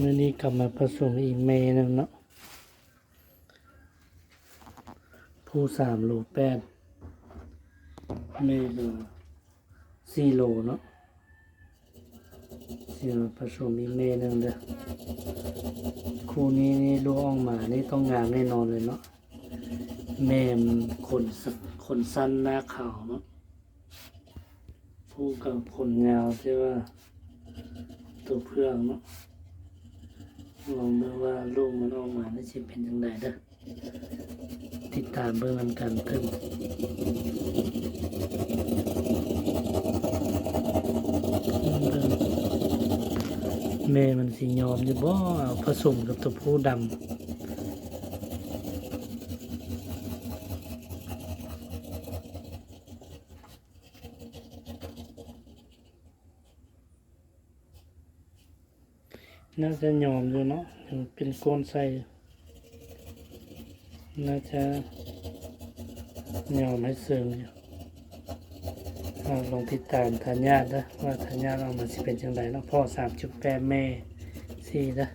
มื่อนี้กลับมาผสมอีกเมนึงเนาะผู้สามโลแปดเมโลสี่โลเนาะเสียผสมอีกเมนึงเด้อคู่นี้นี่ลูกออกมานี่ต้องงามแน่นอนเลยเนาะแม่มขนสขนสั้นหน้าขาวเนาะผู้กับขนยาวที่ว่าตัวเพื่องเนาะ ลองดูว่าลูกมันออกมาแล้วสิเป็นยังไงนะติดตามเบื้องนำกันถึงแม่มันสิยอมอยู่บ่เอาผสมกับตัวผู้ดำ น่าจะหยอมอยู่เนาะยังเป็นโกนใส่น่าจะหยอมให้เสริมอยู่ลองติดตามทานญาตินะว่าทานญาติออกมาสิเป็นจังไดเนาะพ่อสามจุดแปดแม่สี่นะ